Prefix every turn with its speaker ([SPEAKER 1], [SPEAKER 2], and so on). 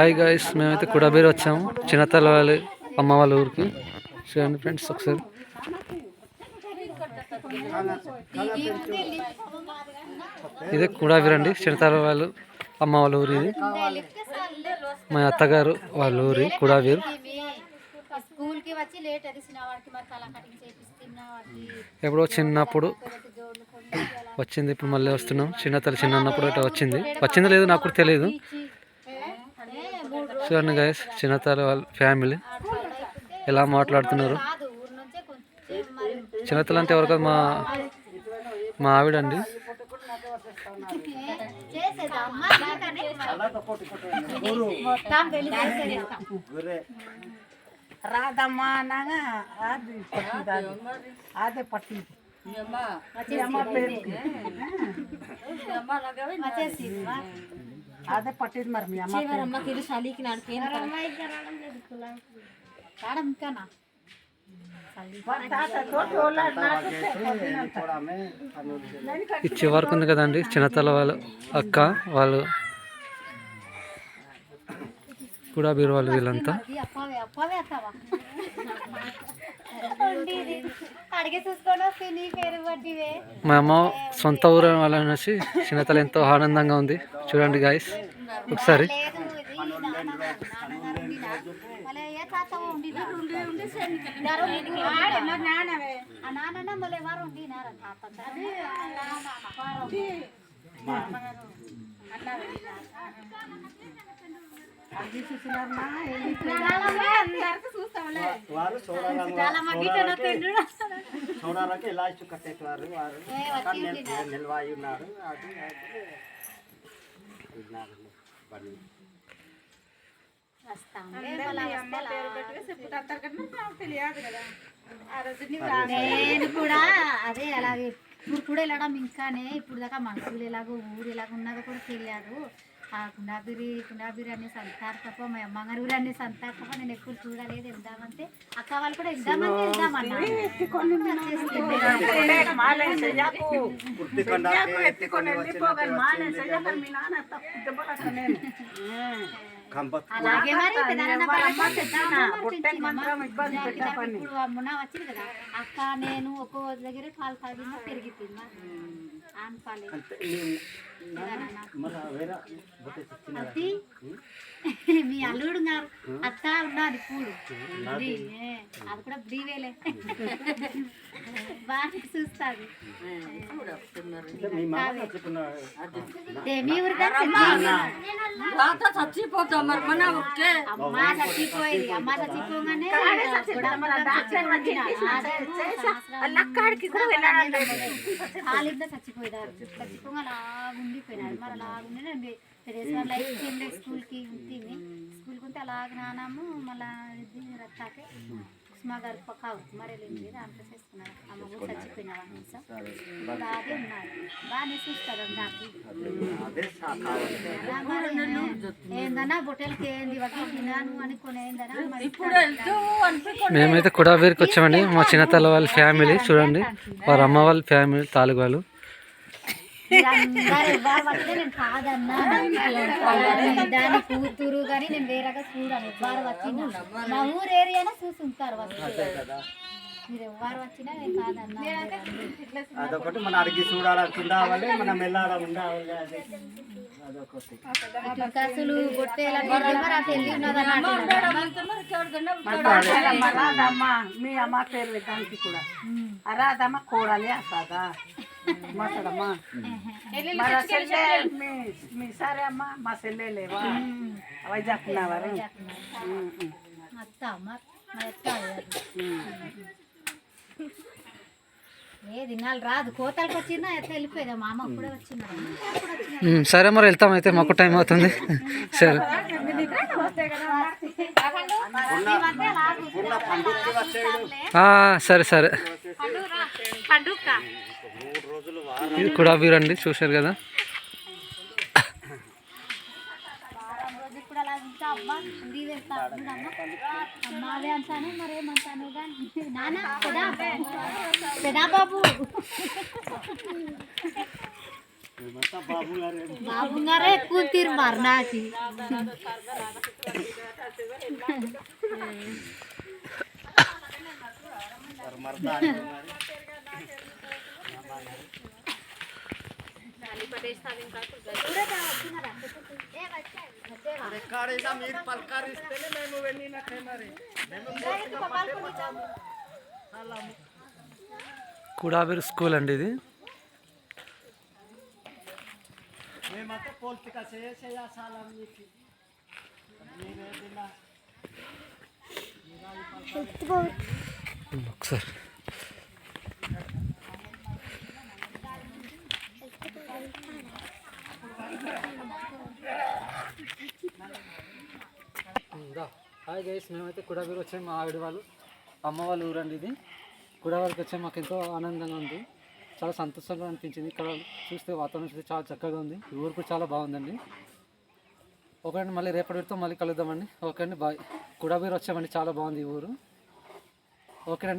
[SPEAKER 1] Hi guys మేమైతే కుడాబేరు వచ్చాము. చిన్నతల వాళ్ళ అమ్మ వాళ్ళ ఊరికి. చూడండి ఫ్రెండ్స్ ఒకసారి. ఇదే కుడాబేరు అండి చిన్నతల వాళ్ళు అమ్మ వాళ్ళ ఊరు ఇది. మా అత్తగారు వాళ్ళ ఊరి కుడాబేరు ఎప్పుడో చిన్నప్పుడు వచ్చింది ఇప్పుడు మళ్ళీ వస్తున్నాం. చిన్నతల చిన్న ఉన్నప్పుడు అట్లా వచ్చింది. వచ్చిందో లేదో నాకు కూడా తెలియదు. చూడండి గాయస్ చిన్నతల వాళ్ళ ఫ్యామిలీ ఎలా మాట్లాడుతున్నారు.
[SPEAKER 2] కాదు ఊరు నుంచే కొంచెం మరి
[SPEAKER 1] చిన్నతల అంటే ఎవరు కాదు మా మా ఆవిడ అండి
[SPEAKER 2] చేసేదా అమ్మ నాకనే మొత్తం వెళ్ళి చేసేస్తాం
[SPEAKER 3] రాదమ్మా అనగా అది పట్టిదాన్ని అదే పట్టింది అదే పట్టింది మరి మీ అమ్మ
[SPEAKER 2] అమ్మకి ఇది చలికి
[SPEAKER 3] ఓలాడినాడు
[SPEAKER 1] ఇచ్చే వరకు ఉంది కదండి చిన్నతల వాళ్ళు అక్క వాళ్ళు. కూడా బీరు వాళ్ళు వీళ్ళంతా మా అమ్మ సొంత ఊరు వాళ్ళనేసి చిన్నతల ఎంతో ఆనందంగా ఉంది. చూడండి గాయస్ ఒకసారి.
[SPEAKER 2] లేదు ఇది నాన్నగారు నాన్నగారు ఉండినా మళ్ళీ ఏ తాత ఉండినా ఇద్దరు ముగ్గురు ఉండినా. ఆ నాన్న మళ్ళీ ఎవరు ఉండినారు తాత అది
[SPEAKER 3] అది చూసినారమ్మా
[SPEAKER 2] చాలా మగ్గిటన
[SPEAKER 4] చూడాలంటే ఇలా ఇచ్చు వారు. నిల్వాయి ఉన్నారు. అది బండి.
[SPEAKER 2] నేను కూడా అదే అలాగే. ఇప్పుడు కూడా వెళ్ళడం ఇంకానే ఇప్పుడు దాకా మనుషులు ఎలాగో ఊరు ఎలాగో ఉన్నదో కూడా తెలియదు. ఆ గుండాబిరి గుండాబిరి అనే సంతారు తప్ప మా అమ్మగారు ఊరు అనే సంతారు తప్ప నేను ఎప్పుడు చూడలేదు. వెళ్దామంటే అక్క వాళ్ళు కూడా వెళ్దామంటే వెళ్దామన్నా అలాగే మరి ఇప్పుడు మొన్న వచ్చింది కదా. అక్క నేను ఒక్కో దగ్గర పాలు తాగినా పెరిగిపోయింది అది మీ అల్లుడు గారు అత్త ఉన్నది పూడు అది కూడా బ్రీవేలే బాగా
[SPEAKER 4] మీ
[SPEAKER 2] ఊరు
[SPEAKER 5] చచ్చిపోతాం మరి మన ఊరికే
[SPEAKER 2] అమ్మ చచ్చిపోయింది అమ్మ చచ్చిపోగానే వాళ్ళిద్దరు చచ్చిపోయారు చచ్చిపోగా అలా ఉండిపోయినారు మరి అలా ఉండి నేను పెద్ద లైఫ్ టైంలో స్కూల్కి ఉంటుంది స్కూల్కి ఉంటే అలాగ నానమ్మ మళ్ళా ఇది రత్తాకే. దాంట్లో అమ్మ కూడా చచ్చిపోయిన వాళ్ళ సార్ బాగా ఉన్నారు. బాగానే చూస్తారు నాకు ఏందన్నా బొట్టెలకి ఏంది ఒకటి తినాను అనుకుని ఏందన్నా
[SPEAKER 1] మేమైతే కుడాబేరికి వచ్చామండి. మా చిన్నతల వాళ్ళ ఫ్యామిలీ చూడండి. వారి అమ్మ వాళ్ళ ఫ్యామిలీ తాలూకు వాళ్ళు
[SPEAKER 2] మీరందరూ ఎవరు పడితే నేను కాదన్నా దాని కూతురు కానీ నేను వేరేగా చూడను. ఎవరు వచ్చినా మా ఊరు ఏరియానే చూసుంటారు వస్తే మీరు ఎవరు వచ్చినా నేను కాదన్నా.
[SPEAKER 4] అదొకటి మన అడిగి చూడాలనుకుంటా ఉండాలి మనం వెళ్ళాడ ఉండాలి అది. అదొకటి.
[SPEAKER 2] కసులు బొట్టేలా మరి అటు వెళ్ళి
[SPEAKER 3] అమ్మ రాదమ్మా. మీ అమ్మ పేరు దానికి కూడా. ఆ రాదమ్మ కూడాలి అసాదా మాట్లాడమ్మా మరి ఆ చెల్లె మీ మీ సరే అమ్మ మా చెల్లె లేవా వైజాగ్ ఉన్నావారు
[SPEAKER 2] అత్త అమ్మ మా అత్త ఏ దినాలు రాదు. కోతలకు వచ్చిందా? ఎట్లా వెళ్ళిపోయేదా? మా అమ్మ అప్పుడే వచ్చిందా? అప్పుడు వచ్చిందా?
[SPEAKER 1] ఉమ్, సరే మరి వెళ్తాం అయితే మాకు టైం అవుతుంది. సరే. సరే సరే. ఇది కూడా అండి చూశారు కదా
[SPEAKER 2] వారం రోజు ఇప్పుడు అలా ఇంకా అమ్మ ఉంది వేస్తా చూడమ్మ అంటాను మరేమంటాను కానీ నాన్న పెదా బాబు
[SPEAKER 4] బాబు
[SPEAKER 2] ఎక్కువ తీరు మరణాకి
[SPEAKER 4] మరణ మరి ఎక్కడైనా మీరు పలకరిస్తేనే మేము వెళ్ళినట్టే మరి మేము
[SPEAKER 1] కుడాబీర్ స్కూల్ అండి ఇది
[SPEAKER 4] మేమంతా మీకు మీరేదిలా
[SPEAKER 1] ఒకసారి. హాయ్ గైస్ మేమైతే కుడవీరు వచ్చాము మా ఆవిడ వాళ్ళు. అమ్మ వాళ్ళ ఊరండి ఇది. కుడాబీర్కి వచ్చాము మాకు ఎంతో ఆనందంగా ఉంది. చాలా సంతోషంగా అనిపించింది. ఇక్కడ చూస్తే వాతావరణం చూస్తే చాలా చక్కగా ఉంది. ఈ ఊరు కూడా చాలా బాగుందండి. ఓకే అండి మళ్ళీ రేపటితో మళ్ళీ కలుద్దామండి. ఓకే అండి బాయ్. కుడవీరు వచ్చామండి చాలా బాగుంది ఈ ఊరు. ఓకే అండి